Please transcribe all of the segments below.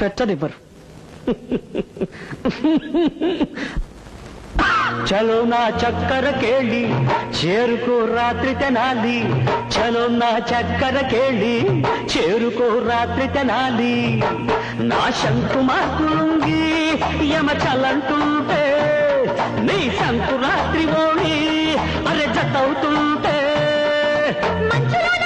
పెట్టనివ్వరు చలో నా చక్కర కేళి చేరుకో రాత్రి తెనాలి. చలో నా చక్కర కేళి చేరుకో రాత్రి తెనాలి. నా శంకు మార్కులుంగి యమ చలంటుంటే నీ శంకు రాత్రి ఓడి అరే జతవుతుంటే. ఏయ్,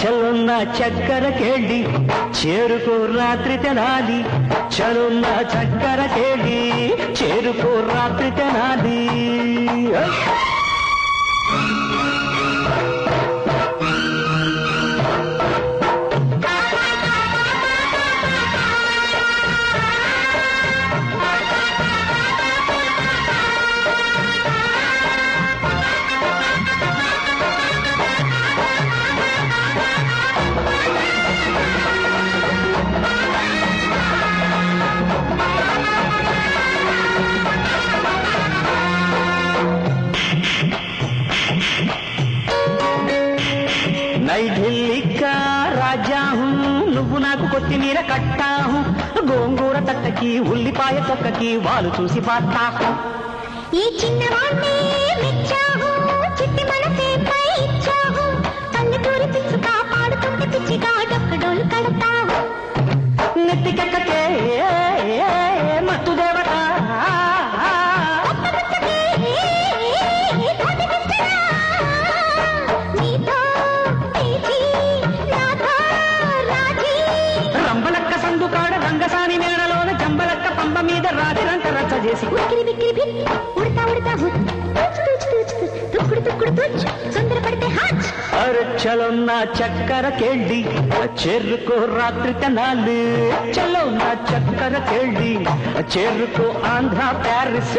చలున్న చక్కర కేళి చేరుకో రాత్రి తెనాలి. చలున్న చక్కర కేళి చేరుకో రాత్రి తెనాలి. నైఢిల్లికా రాజాహు నువ్వు నాకు కొత్తిమీర కట్టాహు గోంగూర తట్టకి ఉల్లిపాయ తొక్కకి వాళ్ళు చూసి పాతాహు ఈ చిన్నవాణ్ణి మెచ్చాహు చిట్టి మనసే పై ఇచ్చాహు జంబలక్క పంబ మీద రాతిరంక రచ్చ చేసి ఉక్కిరి బిక్కిరి బిక్ ఉడతా ఉడతా హుత్ తూచ్ తూచ్ తూచ్ తూచ్ తుక్కుడు తుక్కుడు తూచ్ తొందరపడితే హాచ్ అరచలున్న చక్కర కేళ్ళి చెరుకో రాత్రి తెనాలి చలో నా చక్కర కేళ్ళి చెరుకో ఆంధ్ర ప్యారిస్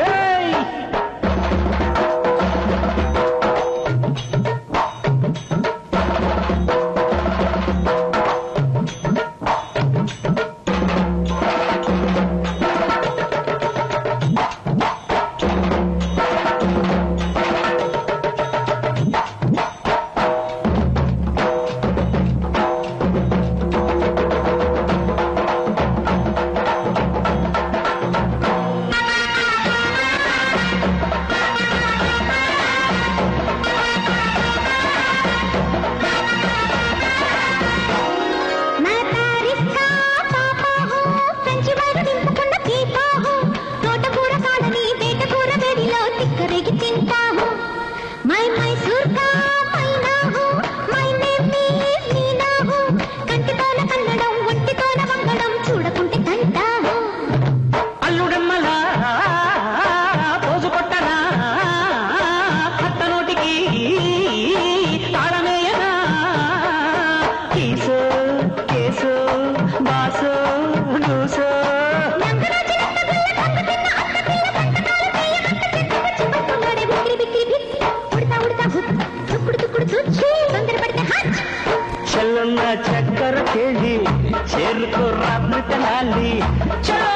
मैं मैसूर का खेली शेर को रात तनाली चल